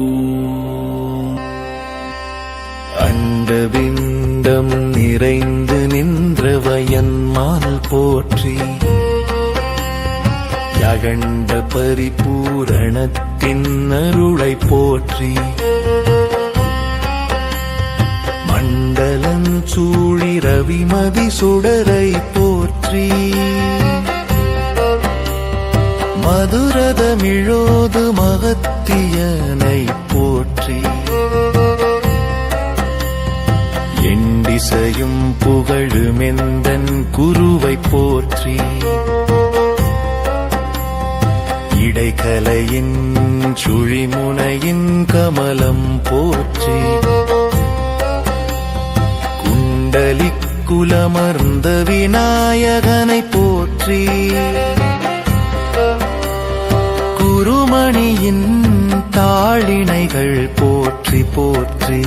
ஓம். அண்டவிண்டம் நிறைந்து நின்ற வயன்மால் போற்றி யகண்ட பரிபூரணத்தின் அருளை போற்றி மண்டலம் சூழி ரவிமதி சுடரை போற்றி மதுரதமிழோ மகத்தியனை போற்றி. எண்டிசையும் புகழுமெந்தன் குருவை போற்றி. இடைக்கலையின் சுழிமுனையின் கமலம் போற்றி. குண்டலிக் குலமர்ந்த விநாயகனை போற்றி. குருமணியின் தாளிணைகள் போற்றி போற்றி.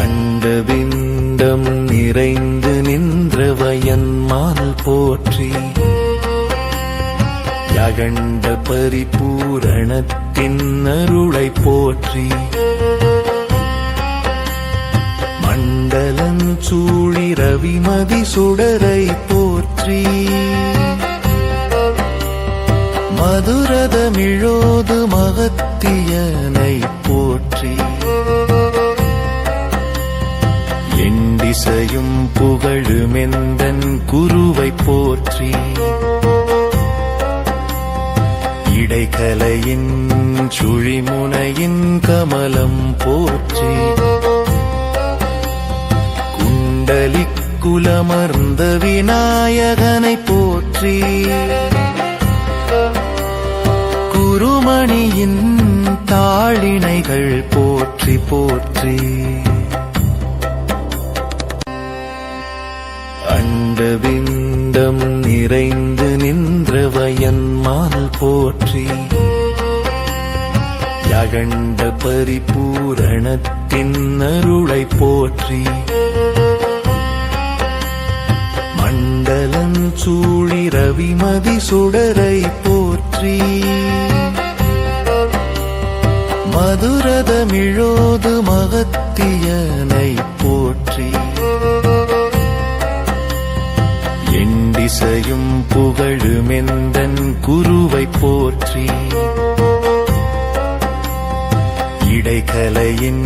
அண்டவிண்டம் நிறைந்து நின்ற வயன்மால் போற்றி. யகண்ட பரிபூரணத்தின் அருளை போற்றி. மண்டலம் சூழி ரவிமதி சுடரை போற்றி. மதுரதமிழோது மகத்தியனை போற்றி எண்டிசையும் புகழுமெந்தன் குருவை போற்றி இடைக்கலையின் சுழிமுனையின் கமலம் போற்றி குண்டலிக் குலமர்ந்த விநாயகனை போற்றி குருமணியின் தாளிணைகள் போற்றி போற்றி. அண்டவிண்டம் நிறைந்து நின்ற வயன்மால் போற்றி. யகண்ட பரிபூரணத்தின் அருளை போற்றி. மண்டலஞ்சூழி ரவிமதி சுடரை போற்றி. மதுரதமிழோது மகத்தியனை போற்றி. எண்டிசையும் புகழுமெந்தன் குருவை போற்றி. இடைக்கலையின்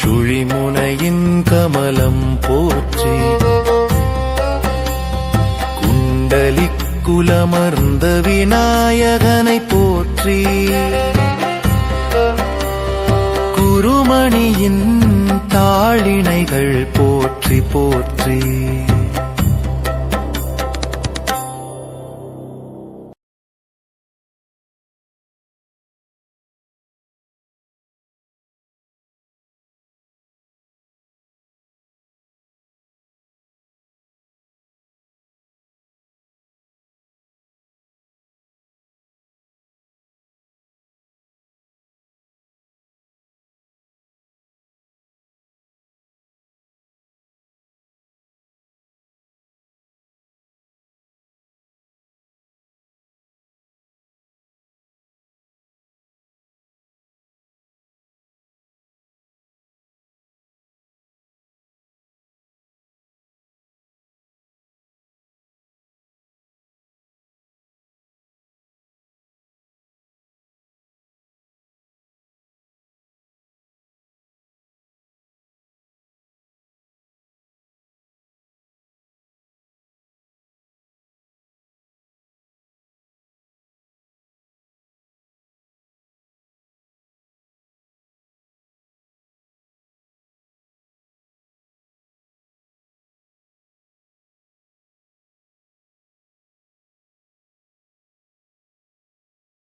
சுழிமுனையின் கமலம் போற்றி. குண்டலி குலமர்ந்த விநாயகனை போற்றி. குருமணியின் தாளிணைகள் போற்றி போற்றி.